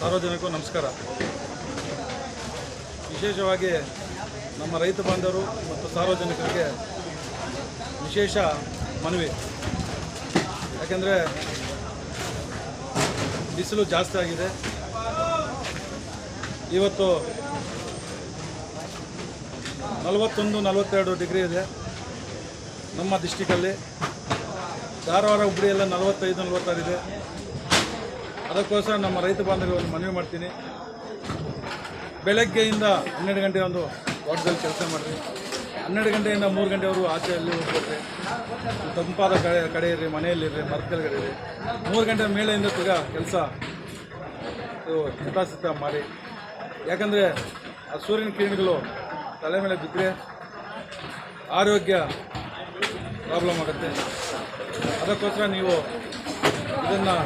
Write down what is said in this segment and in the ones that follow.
ಸಾರ್ವಜನಿಕರು, ನಮಸ್ಕಾರ. ವಿಶೇಷವಾಗಿ ನಮ್ಮ ರೈತ ಬಾಂಧವರು ಮತ್ತು ಸಾರ್ವಜನಿಕರಿಗೆ ವಿಶೇಷ ಮನವಿ. ಯಾಕೆಂದರೆ ಬಿಸಿಲು ಜಾಸ್ತಿ ಆಗಿದೆ. ಇವತ್ತು ನಲವತ್ತೊಂದು ನಲವತ್ತೆರಡು ಡಿಗ್ರಿ ಇದೆ. ನಮ್ಮ ಡಿಸ್ಟಿಕಲ್ಲಿ ಧಾರವಾಡ ಹುಬ್ಬಳ್ಳಿ ಎಲ್ಲ ನಲವತ್ತೈದು ನಲವತ್ತಾರಿದೆ ಅದಕ್ಕೋಸ್ಕರ ನಮ್ಮ ರೈತ ಒಂದು ಮನವಿ ಮಾಡ್ತೀನಿ. ಬೆಳಗ್ಗೆಯಿಂದ ಹನ್ನೆರಡು ಗಂಟೆ ಒಂದು ತೋಟದಲ್ಲಿ ಕೆಲಸ ಮಾಡಿರಿ. ಹನ್ನೆರಡು ಗಂಟೆಯಿಂದ ಮೂರು ಗಂಟೆವರೆಗೂ ಆಚೆಯಲ್ಲಿ ಹೋಗ್ಬಿಟ್ರಿ, ತಂಪಾದ ಕಡೆ ಕಡೆ ಇರ್ರಿ ಮನೆಯಲ್ಲಿರ್ರಿ ಮರದ ಕಡೆ ಇರ್ರಿ. ಮೂರು ಗಂಟೆ ಮೇಲೆಯಿಂದ ತಿರ್ಗಾ ಕೆಲಸ ಹಿತಾಸಿತ ಮಾಡಿ. ಯಾಕಂದರೆ ಆ ಸೂರ್ಯನ ಕಿರಣಗಳು ತಲೆ ಮೇಲೆ ಬಿದ್ದರೆ ಆರೋಗ್ಯ ಪ್ರಾಬ್ಲಮ್ ಆಗುತ್ತೆ. ಅದಕ್ಕೋಸ್ಕರ ನೀವು ಇದನ್ನು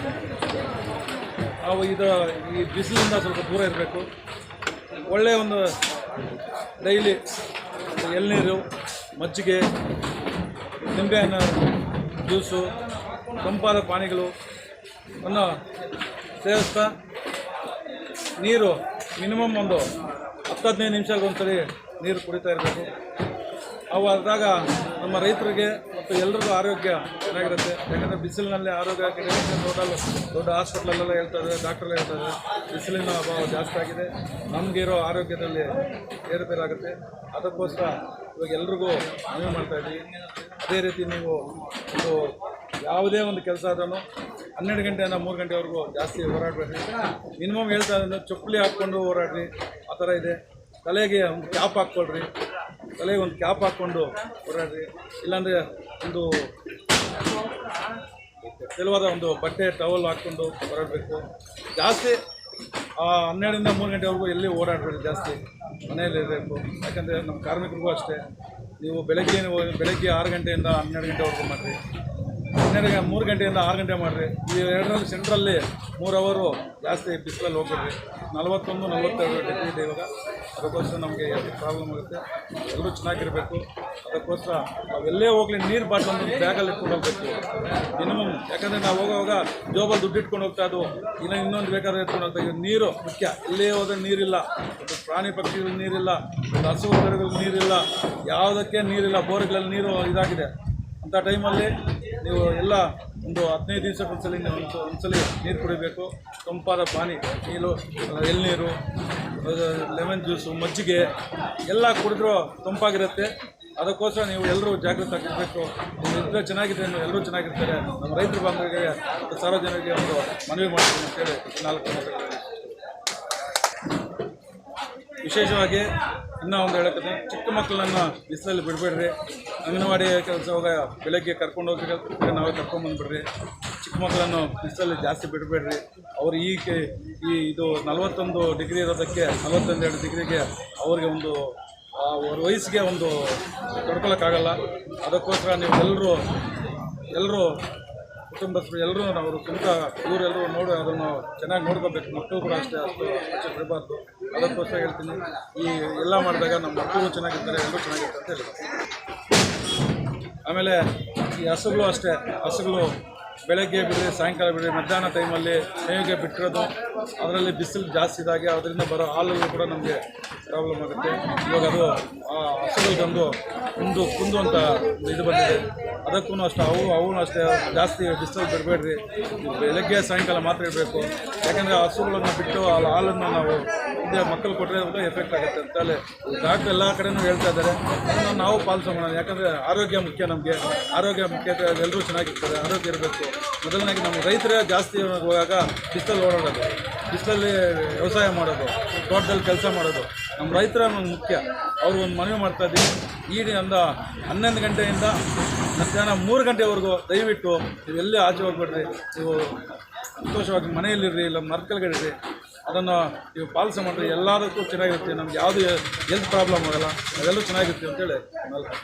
ನಾವು ಇದು ಈ ಬಿಸಿಲಿಂದ ಸ್ವಲ್ಪ ದೂರ ಇರಬೇಕು. ಒಳ್ಳೆಯ ಒಂದು ಡೈಲಿ ಎಳ್ನೀರು, ಮಜ್ಜಿಗೆ, ನಿಂಬೆಹಣ್ಣು, ಜ್ಯೂಸು, ತಂಪಾದ ಪಾನಿಗಳು ಅನ್ನು ಸೇವಿಸ್ತಾ ನೀರು ಮಿನಿಮಮ್ ಒಂದು ಹತ್ತು ಹದಿನೈದು ನಿಮಿಷಕ್ಕೊಂದ್ಸರಿ ನೀರು ಕುಡಿತಾ ಇರಬೇಕು. ಅವು ಆದಾಗ ನಮ್ಮ ರೈತರಿಗೆ ಮತ್ತು ಎಲ್ಲರಿಗೂ ಆರೋಗ್ಯ ಚೆನ್ನಾಗಿರುತ್ತೆ. ಯಾಕಂದರೆ ಬಿಸಿಲಿನಲ್ಲಿ ಆರೋಗ್ಯ ಟೋಟಲ್ ದೊಡ್ಡ ಹಾಸ್ಪಿಟ್ಲಲ್ಲೆಲ್ಲ ಹೇಳ್ತಾರೆ ಡಾಕ್ಟ್ರೆಲ್ಲ ಹೇಳ್ತಾರೆ ಬಿಸಿಲಿನ ಅಭಾವ ಜಾಸ್ತಿ ಆಗಿದೆ. ನಮಗಿರೋ ಆರೋಗ್ಯದಲ್ಲಿ ಏರುಪೇರಾಗುತ್ತೆ. ಅದಕ್ಕೋಸ್ಕರ ಇವಾಗ ಎಲ್ರಿಗೂ ಮನವಿ ಮಾಡ್ತಾ ಇದ್ದೀವಿ. ಅದೇ ರೀತಿ ನೀವು ಒಂದು ಯಾವುದೇ ಒಂದು ಕೆಲಸ ಆದ್ರೂ ಹನ್ನೆರಡು ಗಂಟೆಯಿಂದ ಮೂರು ಗಂಟೆವರೆಗೂ ಜಾಸ್ತಿ ಹೋರಾಡಬೇಡ್ರಿ. ಮಿನಿಮಮ್ ಹೇಳ್ತಾ ಇದ್ದಾರೆ ಚಪ್ಪಲಿ ಹಾಕ್ಕೊಂಡು ಹೋರಾಡ್ರಿ. ಆ ಥರ ಇದೆ. ತಲೆಗೆ ಒಂದು ಕ್ಯಾಪ್ ಹಾಕ್ಕೊಳ್ರಿ. ತಲೆಗೆ ಒಂದು ಕ್ಯಾಪ್ ಹಾಕ್ಕೊಂಡು ಓಡಾಡ್ರಿ. ಇಲ್ಲಾಂದರೆ ಒಂದು ತೆಳುವಾದ ಒಂದು ಬಟ್ಟೆ ಟವಲ್ ಹಾಕ್ಕೊಂಡು ಹೊರಡಬೇಕು ಜಾಸ್ತಿ, ಆ ಹನ್ನೆರಡರಿಂದ ಮೂರು ಗಂಟೆವರೆಗೂ ಎಲ್ಲಿ ಓಡಾಡಬೇಡಿ ಜಾಸ್ತಿ. ಮನೆಯಲ್ಲಿ ಇರಬೇಕು. ಯಾಕಂದರೆ ನಮ್ಮ ಕಾರ್ಮಿಕರಿಗೂ ಅಷ್ಟೇ. ನೀವು ಬೆಳಗ್ಗೆ ಬೆಳಗ್ಗೆ ಆರು ಗಂಟೆಯಿಂದ ಹನ್ನೆರಡು ಗಂಟೆವರೆಗೂ ಮಾಡಿರಿ. ಹನ್ನೆರಡು ಗ- ಮೂರು ಗಂಟೆಯಿಂದ ಆರು ಗಂಟೆ ಮಾಡಿರಿ. ಈ ಎರಡರಲ್ಲಿ ಸೆಂಟ್ರಲ್ಲಿ ಮೂರು ಅವರು ಜಾಸ್ತಿ ಬಿಸಿಲಲ್ಲಿ ಹೋಗ್ಬಿಡ್ರಿ. ನಲವತ್ತೊಂದು, ನಲವತ್ತೆರಡು ಡಿಗ್ರಿ ಇದೆ ಇವಾಗ. ಅದಕ್ಕೋಸ್ಕರ ನಮಗೆ ಪ್ರಾಬ್ಲಮ್ ಆಗುತ್ತೆ ಎಲ್ಲರೂ ಚೆನ್ನಾಗಿರಬೇಕು. ಅದಕ್ಕೋಸ್ಕರ ನಾವೆಲ್ಲೇ ಹೋಗಲಿ, ನೀರು ಬಾಟಲ್ ಒಂದು ಬ್ಯಾಗಲ್ಲಿ ಇಟ್ಕೊಂಡು ಹೋಗ್ಬೇಕು. ಮಿನಿಮಮ್ ಯಾಕಂದರೆ ನಾವು ಹೋಗುವಾಗ ಜೋಬಲ್ಲಿ ದುಡ್ಡು ಇಟ್ಕೊಂಡು ಹೋಗ್ತಾ ಇದ್ವು. ಇನ್ನು ಇನ್ನೊಂದು ಬೇಕಾದ್ರೆ ಇಟ್ಕೊಂಡು ಹೋಗ್ತಾ ಇದ್ದೀವಿ ನೀರು ಮುಖ್ಯ. ಎಲ್ಲೇ ಹೋದ್ರೆ ನೀರಿಲ್ಲ. ಪ್ರಾಣಿ ಪಕ್ಷಿಗಳು ನೀರಿಲ್ಲ. ಹಸು ಕರುಗಳಿಗೆ ನೀರಿಲ್ಲ. ಯಾವುದಕ್ಕೆ ನೀರಿಲ್ಲ. ಬೋರ್ಗಳಲ್ಲಿ ನೀರು ಇದಾಗಿದೆ. ಅಂಥ ಟೈಮಲ್ಲಿ ನೀವು ಎಲ್ಲ ಒಂದು ಹದಿನೈದು ದಿವಸಕ್ಕೆ ಒಂದ್ಸಲಿ ನೀವು ಒಂದು ಒಂದ್ಸಲಿ ನೀರು ಕುಡಿಬೇಕು. ತಂಪಾದ ಪಾನಿ, ನೀರು ಎಳ್ನೀರು ಲೆಮನ್ ಜ್ಯೂಸು, ಮಜ್ಜಿಗೆ ಎಲ್ಲ ಕುಡಿದ್ರೂ ತಂಪಾಗಿರುತ್ತೆ. ಅದಕ್ಕೋಸ್ಕರ ನೀವು ಎಲ್ಲರೂ ಜಾಗೃತ ಆಗಿರಬೇಕು ನೀವು ಚೆನ್ನಾಗಿದೆ ಎಲ್ಲರೂ ಚೆನ್ನಾಗಿರ್ತಾರೆ. ನಮ್ಮ ರೈತರ ಬಾಂಧವರಿಗೆ ಸಾರ್ವಜನಿಕರಿಗೆ ಒಂದು ಮನವಿ ಮಾಡ್ತೀನಿ ಅಂತೇಳಿ ನಾಲ್ಕು ವಿಶೇಷವಾಗಿ ಇನ್ನೂ ಒಂದು ಹೇಳಕ್ಕೆ ಚಿಕ್ಕ ಮಕ್ಕಳನ್ನು ಬಿಸಿಲಲ್ಲಿ ಬಿಡಬೇಡ್ರಿ. ಅಂಗನವಾಡಿ ಕೆಲಸ ಹೋಗ ಬೆಳಗ್ಗೆ ಕರ್ಕೊಂಡು ಹೋಗಿ ನಾವೇ ಕರ್ಕೊಂಬಂದ್ಬಿಡ್ರಿ ಚಿಕ್ಕ ಮಕ್ಕಳನ್ನು ಬಿಸಿಲಲ್ಲಿ ಜಾಸ್ತಿ ಬಿಡಬೇಡ್ರಿ. ಅವ್ರು ಈ ಈ ಇದು ನಲವತ್ತೊಂದು ಡಿಗ್ರಿ ಇರೋದಕ್ಕೆ, ನಲವತ್ತೊಂದೆರಡು ಡಿಗ್ರಿಗೆ ಅವ್ರಿಗೆ ಒಂದು ಅವ್ರ ವಯಸ್ಸಿಗೆ ಒಂದು ತೊಡ್ಕೊಳಕ್ಕಾಗಲ್ಲ ಅದಕ್ಕೋಸ್ಕರ ನೀವು ಎಲ್ಲರೂ ಎಲ್ಲರೂ ಕುಟುಂಬಸ್ಥರು ಎಲ್ಲರೂ ಅವರು ತುಂಬ ಇವರೆಲ್ಲರೂ ನೋಡಿ ಅದನ್ನು ಚೆನ್ನಾಗಿ ನೋಡ್ಕೋಬೇಕು. ಮಕ್ಕಳು ಕೂಡ ಅಷ್ಟೇ, ಅಷ್ಟು ಆಚೆ ಬಿಡಬಾರ್ದು ಅದಕ್ಕೋಸ್ಕರ ಹೇಳ್ತೀನಿ. ಈ ಎಲ್ಲ ಮಾಡಿದಾಗ ನಮ್ಮ ಮಕ್ಕಳು ಚೆನ್ನಾಗಿರ್ತಾರೆ, ಎಲ್ಲರೂ ಚೆನ್ನಾಗಿರ್ತಾರೆ ಅಂತ ಹೇಳ್ತಾರೆ ಆಮೇಲೆ ಈ ಹಸುಗಳು ಅಷ್ಟೇ, ಹಸುಗಳು ಬೆಳಗ್ಗೆ ಬಿಡಿ ಸಾಯಂಕಾಲ ಬಿಡಿ ಮಧ್ಯಾಹ್ನ ಟೈಮಲ್ಲಿ ಮೇವಿಗೆ ಬಿಟ್ಟಿರೋದು, ಅದರಲ್ಲಿ ಬಿಸಿಲು ಜಾಸ್ತಿ ಇದಾಗಿ, ಅದರಿಂದ ಬರೋ ಹಾಲಲ್ಲೂ ಕೂಡ ನಮಗೆ ಪ್ರಾಬ್ಲಮ್ ಆಗುತ್ತೆ. ಇವಾಗ ಅದು, ಆ ಹಸುಗಳಿಗೊಂದು ಕುಂದು ಕುಂದು ಅಂತ ಇದು ಬಂದಿದೆ. ಅದಕ್ಕೂ ಅಷ್ಟು, ಅವು ಅವೂ ಅಷ್ಟೇ, ಜಾಸ್ತಿ ಬಿಸಿಲು ಬಿಡಬೇಡ್ರಿ. ಬೆಳಗ್ಗೆ, ಸಾಯಂಕಾಲ ಮಾತ್ರ ಇರಬೇಕು. ಯಾಕೆಂದರೆ ಹಸುಗಳನ್ನು ಬಿಟ್ಟು ಆ ಹಾಲನ್ನು ನಾವು ಮುಂದೆ ಮಕ್ಕಳು ಕೊಟ್ಟರೆ ಕೂಡ ಎಫೆಕ್ಟ್ ಆಗುತ್ತೆ ಅಂತೇಳಿ ಡಾಕ್ಟ್ರ್ ಎಲ್ಲ ಕಡೆನೂ ಹೇಳ್ತಾ ಇದ್ದಾರೆ. ಅದನ್ನು ನಾವು ಮಾಡೋಣ ಯಾಕಂದರೆ ಆರೋಗ್ಯ ಮುಖ್ಯ ನಮಗೆ. ಆರೋಗ್ಯ ಮುಖ್ಯ ಎಲ್ಲರೂ ಚೆನ್ನಾಗಿರ್ತಾರೆ, ಆರೋಗ್ಯ ಇರಬೇಕು. ಮೊದಲನೇ ನಮ್ಮ ರೈತರೇ ಜಾಸ್ತಿ ಹೋಗಾಗ ಬಿಸಿಲಲ್ಲಿ ಓಡಾಡೋದು, ಬಿಸಿಲಲ್ಲಿ ವ್ಯವಸಾಯ ಮಾಡೋದು, ತೋಟದಲ್ಲಿ ಕೆಲಸ ಮಾಡೋದು. ನಮ್ಮ ರೈತರ ಒಂದು ಮುಖ್ಯ. ಅವರು ಒಂದು ಮನವಿ ಮಾಡ್ತಾ ಇದ್ದೀವಿ. ಈ ಒಂದು ಹನ್ನೊಂದು ಗಂಟೆಯಿಂದ ಮಧ್ಯಾಹ್ನ ಮೂರು ಗಂಟೆವರೆಗೂ ದಯವಿಟ್ಟು ನೀವು ಎಲ್ಲಿ ಆಚೆ ಹೋಗ್ಬೇಡ್ರಿ. ನೀವು ಸಂತೋಷವಾಗಿ ಮನೆಯಲ್ಲಿರ್ರಿ, ಇಲ್ಲ ಇರ್ರಿ. ಅದನ್ನು ನೀವು ಪಾಲಿಸಿ ಮಾಡಿರಿ ಎಲ್ಲದಕ್ಕೂ ಚೆನ್ನಾಗಿರುತ್ತೆ. ನಮ್ಗೆ ಯಾವುದು ಹೆಲ್ತ್ ಪ್ರಾಬ್ಲಮ್ ಆಗೋಲ್ಲ, ಅದೆಲ್ಲೂ ಚೆನ್ನಾಗಿರುತ್ತೆ ಅಂತೇಳಿ ನಾಲ್ಕು